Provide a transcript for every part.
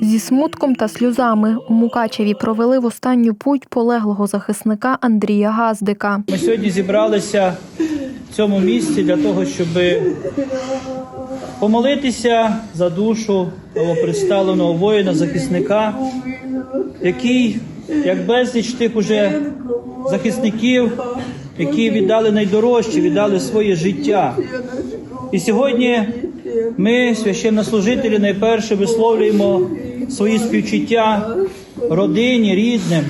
Зі смутком та сльозами у Мукачеві провели в останню путь полеглого захисника Андрія Газдика. Ми сьогодні зібралися в цьому місці для того, щоб помолитися за душу новоприставленого воїна, захисника, який, як безліч тих уже захисників, які віддали найдорожче, віддали своє життя. І сьогодні ми, священнослужителі, найперше висловлюємо свої співчуття родині, рідним,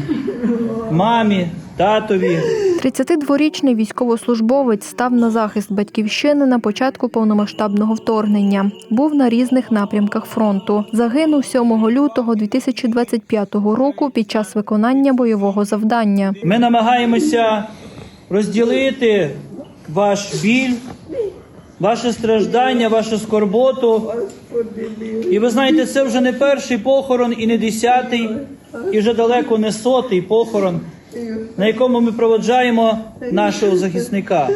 мамі, татові, 32-річний військовослужбовець став на захист батьківщини на початку повномасштабного вторгнення. Був на різних напрямках фронту. Загинув 7 лютого 2025 року під час виконання бойового завдання. Ми намагаємося розділити ваш біль, ваше страждання, вашу скорботу. І ви знаєте, це вже не перший похорон і не десятий, і вже далеко не сотий похорон, на якому ми проводжаємо нашого захисника.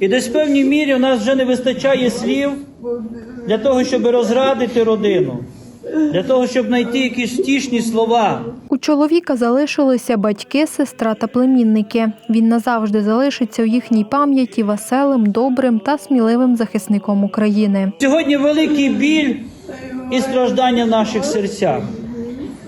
І десь в певній мірі у нас вже не вистачає слів для того, щоб розрадити родину, для того, щоб знайти якісь втішні слова. У чоловіка залишилися батьки, сестра та племінники. Він назавжди залишиться у їхній пам'яті веселим, добрим та сміливим захисником України. Сьогодні великий біль і страждання в наших серцях.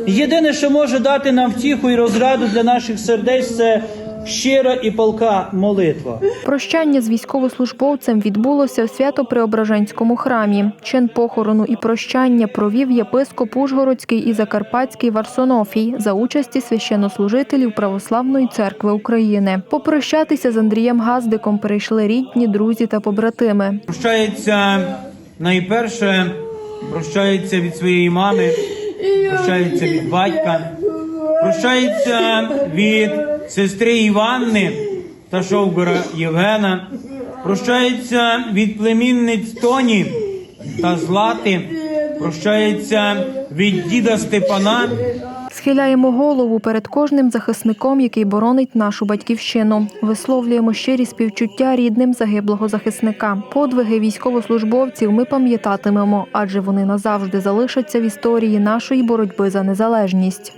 Єдине, що може дати нам втіху і розраду для наших сердець, це щира і полка молитва. Прощання з військовослужбовцем відбулося в Свято-Преображенському храмі. Чин похорону і прощання провів єпископ Ужгородський і Закарпатський Варсонофій за участі священнослужителів Православної церкви України. Попрощатися з Андрієм Газдиком прийшли рідні, друзі та побратими. Прощається найперше, прощається від своєї мами, прощається від батька, прощається від сестри Іванни та Шовгора Євгена, прощається від племінниць Тоні та Злати, прощається від діда Степана. Схиляємо голову перед кожним захисником, який боронить нашу батьківщину. Висловлюємо щирі співчуття рідним загиблого захисника. Подвиги військовослужбовців ми пам'ятатимемо, адже вони назавжди залишаться в історії нашої боротьби за незалежність.